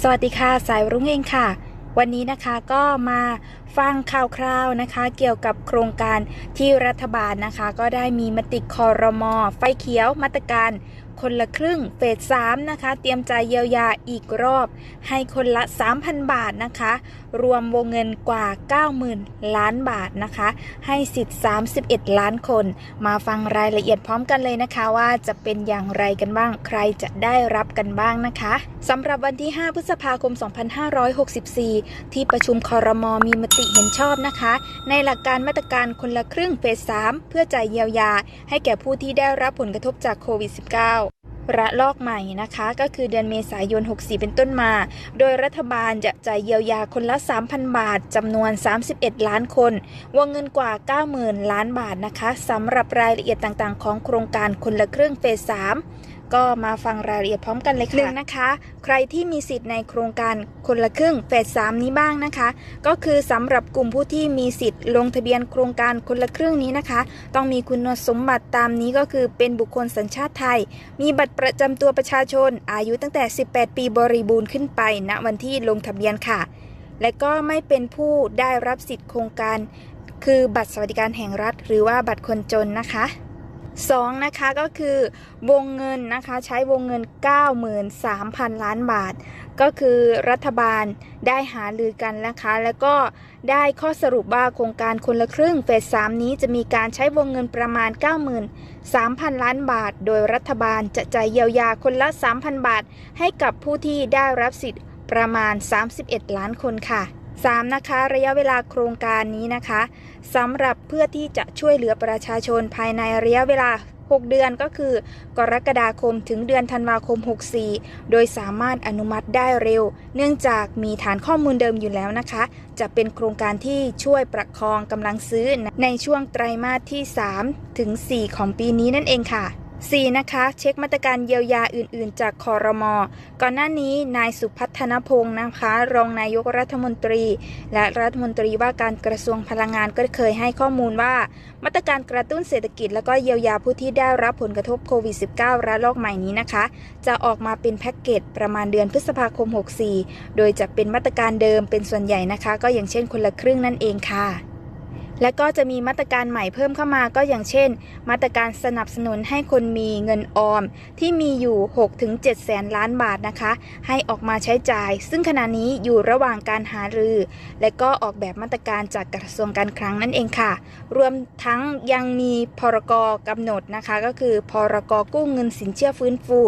สวัสดีค่ะ สายรุ้งเองค่ะ วันนี้นะคะก็มาฟังข่าวคราวนะคะ เกี่ยวกับโครงการที่รัฐบาลนะคะ ก็ได้มีมติคอรมอไฟเขียวมาตรการ คนละครึ่งเฟส3นะคะ เตรียมใจายเยียวยาอีกรอบ ให้คนละ 3,000 บาทนะคะ รวมวงเงินกว่า 90,000 ล้านบาทนะคะ ให้สิทธิ์ 31 ล้านคน มาฟังรายละเอียดพร้อมกันเลยนะคะว่าจะเป็นอย่างไรกันบ้าง ใครจะได้รับกันบ้างนะคะสำหรับวันที่ 5 พฤษภาคม 2564 ที่ประชุมคอรมอมีมติเห็นชอบนะคะ ในหลักการมาตรการคนละครึ่งเฟส3เพื่อจ่ายเยียวยา ให้แก่ผู้ที่ได้รับผลกระทบจากโควิด -19 ระลอกใหม่นะคะ ก็คือเดือนเมษายน 64 เป็นต้นมา โดยรัฐบาลจะจ่ายเยียวยาคนละ 3,000 บาทจำนวน 31 ล้านคน วงเงินกว่า 90,000 ล้านบาทนะคะสำหรับรายละเอียดต่างๆ ของโครงการคนละครึ่งเฟส 3 ก็มาฟังรายละเอียดพร้อมกันเลยค่ะหนึ่งนะคะ ใครที่มีสิทธิ์ในโครงการคนละครึ่งเฟส3นี้บ้างนะคะ ก็คือสำหรับกลุ่มผู้ที่มีสิทธิ์ลงทะเบียนโครงการคนละครึ่งนี้นะคะ ต้องมีคุณสมบัติตามนี้ก็คือเป็นบุคคลสัญชาติไทย มีบัตรประจำตัวประชาชน อายุตั้งแต่ 18 ปีบริบูรณ์ขึ้นไปณวันที่ลงทะเบียนค่ะ และก็ไม่เป็นผู้ได้รับสิทธิ์โครงการ คือบัตรสวัสดิการแห่งรัฐ หรือว่าบัตรคนจนนะคะ 2นะคะก็คือวงเงินนะคะใช้วงเงิน 93,000 ล้านบาท ก็คือรัฐบาลได้หาลือกันนะคะ แล้วก็ได้ข้อสรุปว่าโครงการคนละครึ่งเฟส 3 นี้จะมีการใช้วงเงินประมาณ 93,000 ล้านบาท โดยรัฐบาลจะจ่ายเยียวยาคนละ 3,000 บาท ให้กับผู้ที่ได้รับสิทธิ์ประมาณ 31 ล้านคนค่ะ 3. นะคะระยะเวลาโครงการนี้นะคะสำหรับเพื่อที่จะช่วยเหลือประชาชนภายในระยะเวลา 6 เดือนก็คือ กรกฎาคมถึงเดือนธันวาคม 64 โดยสามารถอนุมัติได้เร็ว เนื่องจากมีฐานข้อมูลเดิมอยู่แล้วนะคะ จะเป็นโครงการที่ช่วยประคองกำลังซื้อในช่วงไตรมาสที่ 3 ถึง 4 ของปีนี้นั่นเองค่ะ 4. นะคะ เช็คมาตรการเยียวยาอื่น ๆ จากคอรมอก่อนหน้านี้นายสุพัฒนพงศ์นะคะ รองนายกรัฐมนตรี และรัฐมนตรีว่าการกระทรวงพลังงานก็เคยให้ข้อมูลว่า มาตรการกระตุ้นเศรษฐกิจ และก็เยียวยาผู้ที่ได้รับผลกระทบโควิด -19 ระลอกใหม่นี้นะคะ จะออกมาเป็นแพ็กเกจประมาณเดือนพฤษภาคม 64 โดยจะเป็นมาตรการเดิมเป็นส่วนใหญ่นะคะ ก็อย่างเช่นคนละครึ่งนั่นเองค่ะ และก็จะมีมาตรการใหม่เพิ่มเข้ามาก็อย่างเช่น มาตรการสนับสนุนให้คนมีเงินออม ที่มีอยู่ 6-7 แสนล้านบาทนะคะ ให้ออกมาใช้จ่าย ซึ่งขณะนี้อยู่ระหว่างการหารือ และก็ออกแบบมาตรการจากกระทรวงการคลังนั่นเองค่ะ รวมทั้งยังมีพรกกำหนดนะคะ ก็คือพรกกู้เงินสินเชื่อฟื้นฟู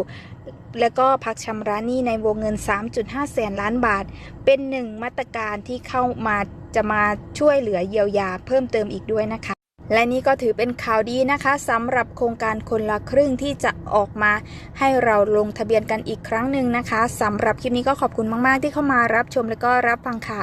และก็พักชำระหนี้ในวงเงิน 3.5 แสนล้านบาท เป็นหนึ่งมาตรการที่เข้ามา จะมาช่วยเหลือเยียวยาเพิ่มเติมอีกด้วยนะคะ และนี่ก็ถือเป็นข่าวดีนะคะสำหรับโครงการคนละครึ่งที่จะออกมาให้เราลงทะเบียนกันอีกครั้งหนึ่งนะคะสำหรับคลิปนี้ก็ขอบคุณมาก ๆ ที่เข้ามารับชมและก็รับฟังค่ะ